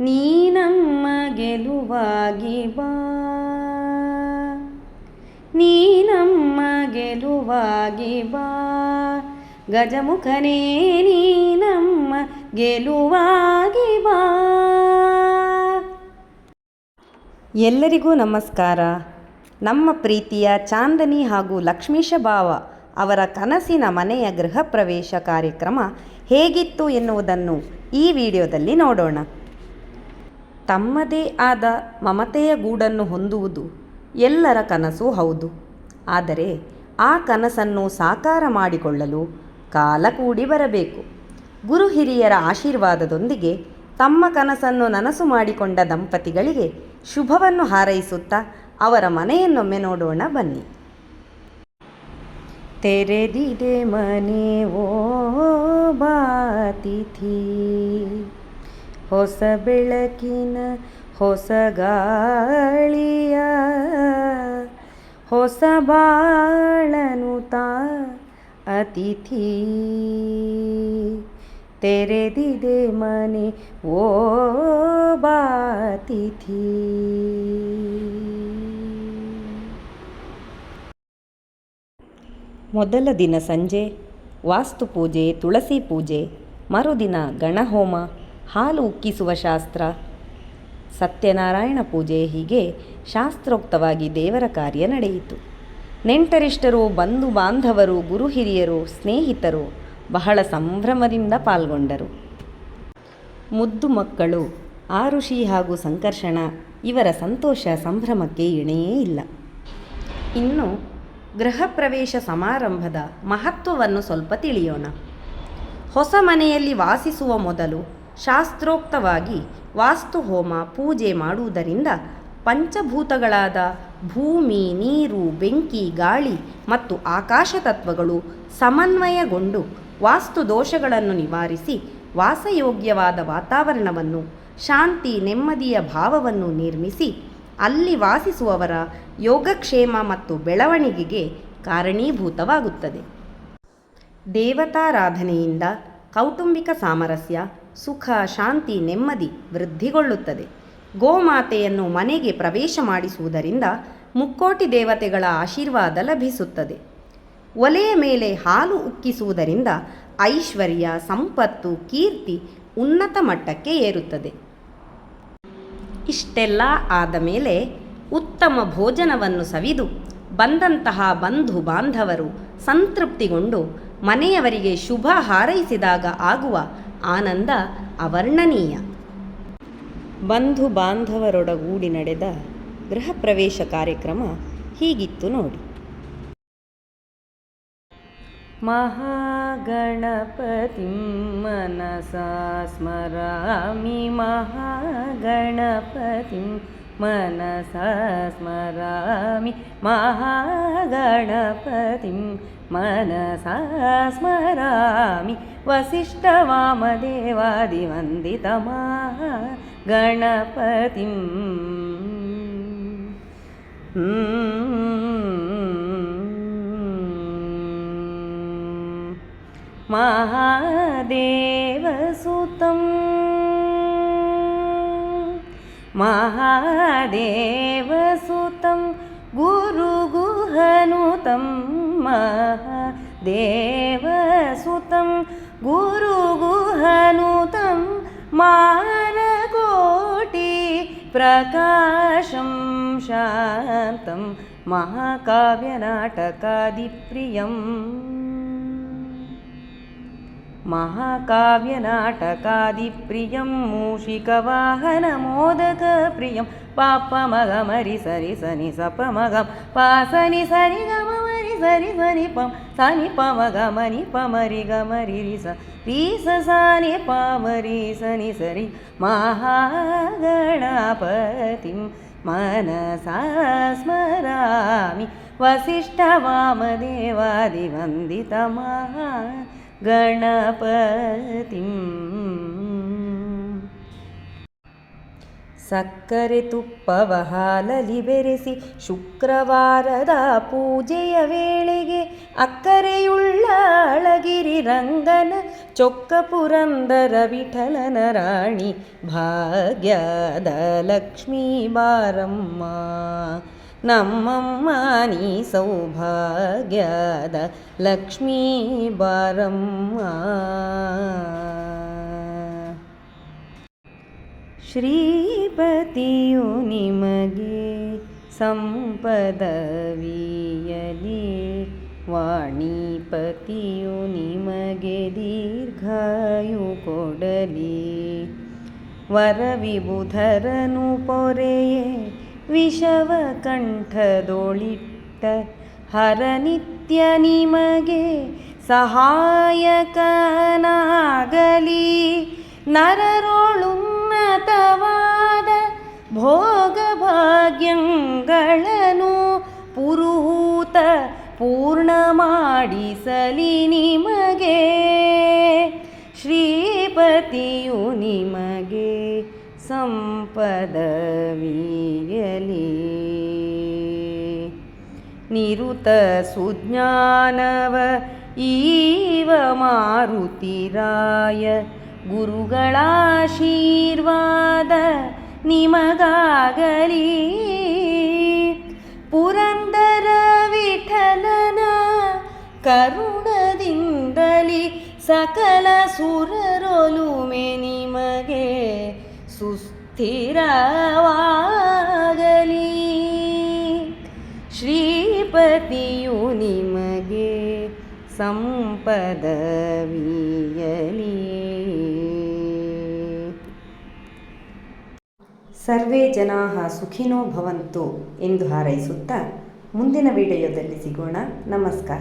ನೀನಮ್ಮ ಗೆಲುವಾಗಿ ಬಾ. ನೀನಮ್ಮ ಗೆಲುವಾಗಿ ಬಾ. ಗಜಮುಖನೇ ನೀನಮ್ಮ ಗೆಲುವಾಗಿ ಬಾ. ಎಲ್ಲರಿಗೂ ನಮಸ್ಕಾರ. ನಮ್ಮ ಪ್ರೀತಿಯ ಚಾಂದನಿ ಹಾಗೂ ಲಕ್ಷ್ಮೀಶ ಭಾವ ಅವರ ಕನಸಿನ ಮನೆಯ ಗೃಹ ಪ್ರವೇಶ ಕಾರ್ಯಕ್ರಮ ಹೇಗಿತ್ತು ಎನ್ನುವುದನ್ನು ಈ ವಿಡಿಯೋದಲ್ಲಿ ನೋಡೋಣ. ತಮ್ಮದೇ ಆದ ಮಮತೆಯ ಗೂಡನ್ನು ಹೊಂದುವುದು ಎಲ್ಲರ ಕನಸು ಹೌದು. ಆದರೆ ಆ ಕನಸನ್ನು ಸಾಕಾರ ಮಾಡಿಕೊಳ್ಳಲು ಕಾಲ ಕೂಡಿ ಬರಬೇಕು. ಗುರು ಹಿರಿಯರ ಆಶೀರ್ವಾದದೊಂದಿಗೆ ತಮ್ಮ ಕನಸನ್ನು ನನಸು ಮಾಡಿಕೊಂಡ ದಂಪತಿಗಳಿಗೆ ಶುಭವನ್ನು ಹಾರೈಸುತ್ತಾ ಅವರ ಮನೆಯನ್ನೊಮ್ಮೆ ನೋಡೋಣ ಬನ್ನಿ. ತೆರೆದಿದೆ ಮನೆ ಓ ಬಾತಿಥಿ. ಹೊಸ ಬೆಳಕಿನ ಹೊಸ ಗಾಳಿಯ, ಹೊಸ ಬಾಳನು ತಾ ಅತಿಥಿ. ತೆರೆದಿದೆ ಮನೆ ಓ ಬಾತಿಥಿ. ಮೊದಲ ದಿನ ಸಂಜೆ, ವಾಸ್ತು ಪೂಜೆ, ತುಳಸಿ ಪೂಜೆ, ಮರುದಿನ ಗಣಹೋಮ ಹಾಲು ಉಕ್ಕಿಸುವ ಶಾಸ್ತ್ರ. ಸತ್ಯನಾರಾಯಣ ಪೂಜೆ ಹೀಗೆ ಶಾಸ್ತ್ರೋಕ್ತವಾಗಿ ದೇವರ ಕಾರ್ಯ ನಡೆಯಿತು. ನೆಂಟರಿಷ್ಟರು, ಬಂಧು ಬಾಂಧವರು, ಗುರು ಹಿರಿಯರು, ಸ್ನೇಹಿತರು ಬಹಳ ಸಂಭ್ರಮದಿಂದ ಪಾಲ್ಗೊಂಡರು. ಮುದ್ದು ಮಕ್ಕಳು, ಆರುಷಿ ಹಾಗೂ ಸಂಕರ್ಷಣ ಇವರ ಸಂತೋಷ ಸಂಭ್ರಮಕ್ಕೆ ಇಣೆಯೇ ಇಲ್ಲ. ಇನ್ನು ಗೃಹ ಪ್ರವೇಶ ಸಮಾರಂಭದ ಮಹತ್ವವನ್ನು ಸ್ವಲ್ಪ ತಿಳಿಯೋಣ. ಹೊಸ ಮನೆಯಲ್ಲಿ ವಾಸಿಸುವ ಮೊದಲು ಶಾಸ್ತ್ರೋಕ್ತವಾಗಿ ವಾಸ್ತುಹೋಮ ಪೂಜೆ ಮಾಡುವುದರಿಂದ ಪಂಚಭೂತಗಳಾದ ಭೂಮಿ, ನೀರು, ಬೆಂಕಿ, ಗಾಳಿ ಮತ್ತು ಆಕಾಶ ತತ್ವಗಳು ಸಮನ್ವಯಗೊಂಡು ವಾಸ್ತು ದೋಷಗಳನ್ನು ನಿವಾರಿಸಿ ವಾಸಯೋಗ್ಯವಾದ ವಾತಾವರಣವನ್ನು, ಶಾಂತಿ, ನೆಮ್ಮದಿಯ ಭಾವವನ್ನು ನಿರ್ಮಿಸಿ ಅಲ್ಲಿ ವಾಸಿಸುವವರ ಯೋಗಕ್ಷೇಮ ಮತ್ತು ಬೆಳವಣಿಗೆಗೆ ಕಾರಣೀಭೂತವಾಗುತ್ತದೆ. ದೇವತಾರಾಧನೆಯಿಂದ ಕೌಟುಂಬಿಕ ಸಾಮರಸ್ಯ ಸುಖ, ಶಾಂತಿ, ನೆಮ್ಮದಿ ವೃದ್ಧಿಗೊಳ್ಳುತ್ತದೆ. ಗೋಮಾತೆಯನ್ನು ಮನೆಗೆ ಪ್ರವೇಶ ಮಾಡಿಸುವುದರಿಂದ ಮುಕ್ಕೋಟಿ ದೇವತೆಗಳ ಆಶೀರ್ವಾದ ಲಭಿಸುತ್ತದೆ. ಒಲೆಯ ಮೇಲೆ ಹಾಲು ಉಕ್ಕಿಸುವುದರಿಂದ ಐಶ್ವರ್ಯ, ಸಂಪತ್ತು, ಕೀರ್ತಿ ಉನ್ನತ ಮಟ್ಟಕ್ಕೆ ಏರುತ್ತದೆ. ಇಷ್ಟೆಲ್ಲ ಆದ ಮೇಲೆ ಉತ್ತಮ ಭೋಜನವನ್ನು ಸವಿದು ಬಂದಂತಹ ಬಂಧು ಬಾಂಧವರು ಸಂತೃಪ್ತಿಗೊಂಡು ಮನೆಯವರಿಗೆ ಶುಭ ಹಾರೈಸಿದಾಗ ಆಗುವ ಆನಂದ ಅವರ್ಣನೀಯ. ಬಂಧು ಬಾಂಧವರೊಡಗೂಡಿ ನಡೆದ ಗೃಹ ಪ್ರವೇಶ ಕಾರ್ಯಕ್ರಮ ಹೀಗಿತ್ತು ನೋಡಿ. ಮಹಾಗಣಪತಿ ಮನಸಾ ಸ್ಮರಾಮಿ ಮಹಾಗಣಪತಿ मनसा स्मरामि महागणपतिं मनसा स्मरामि वसिष्ठवामदेवादिवन्दितमा गणपतिम् महादेवसुतं महादेवसुतं गुरुगुहनुतं महादेवसुतं गुरुगुहनुतं मानकोटि प्रकाशं शान्तं महाकाव्यनाटकादिप्रियम् महाकाव्यनाटकादिप्रियं मूषिकवाहनमोदकप्रियं पापमगमरि सरि सनि सपमगं पासनि सरि गमरि सरि सनि पं सनि पमगमनि पमरि गमरि स रि स सानि पामरि सनि सरि महागणपतिं मनसा स्मरामि वसिष्ठवामदेवादिवन्दितमहा ಗಣಪತಿಂ. ಸಕ್ಕರೆ ತುಪ್ಪವ ಹಾಲಲಿ ಬೆರೆಸಿ ಶುಕ್ರವಾರದ ಪೂಜೆಯ ವೇಳೆಗೆ ಅಕ್ಕರೆಯುಳ್ಳ ಅಳಗಿರಿ ರಂಗನ ಚೊಕ್ಕ ಪುರಂದರ ವಿಠಲನ ರಾಣಿ ಭಾಗ್ಯದ ಲಕ್ಷ್ಮೀ ಬಾರಮ್ಮ. ನಮ್ಮಮ್ಮ ನೀ ಸೌಭಾಗ್ಯದ ಲಕ್ಷ್ಮೀ ಬಾರಮ್ಮ. ಶ್ರೀಪತಿಯು ನಿಮಗೆ ಸಂಪದವಿಯಲಿ ವಾಣಿಪತಿಯು ನಿಮಗೆ ದೀರ್ಘಾಯು ಕೊಡಲಿ. ವರವಿಬುಧರನು ಪೊರೆಯೇ ವಿಷವ ಕಂಠದೊಳಿಟ್ಟ ಹರನಿತ್ಯ ನಿಮಗೆ ಸಹಾಯಕನಾಗಲಿ. ನರರೋಳುನ್ನತವಾದ ಭೋಗ ಭಾಗ್ಯಗಳನ್ನು ಪುರುಹೂತ ಪೂರ್ಣ ಮಾಡಿಸಲಿ ನಿಮಗೆ. ಶ್ರೀಪತಿಯು ನಿಮಗೆ ಸಂಪದವಿಯಲಿ ನಿರುತ ಸುಜ್ಞಾನವ ಈವ ಮಾರುತಿರಾಯ. ಗುರುಗಳಾಶೀರ್ವಾದ ನಿಮಗಾಗಲಿ. ಪುರಂದರ ವಿಠಲನ ಕರುಣದಿಂದಲಿ ಸಕಲ ಸುರರೊಲುಮೆ ನಿಮಗೆ ಸುಸ್ಥಿರವಾಗಲಿ ಶ್ರೀಪತಿಯು ನಿಮಗೆ ಸಂಪದವಿಯಲಿ. ಸರ್ವೇ ಜನಾ ಸುಖಿನೋ ಭವಂತು ಎಂದು ಹಾರೈಸುತ್ತಾ ಮುಂದಿನ ವಿಡಿಯೋದಲ್ಲಿ ಸಿಗೋಣ. ನಮಸ್ಕಾರ.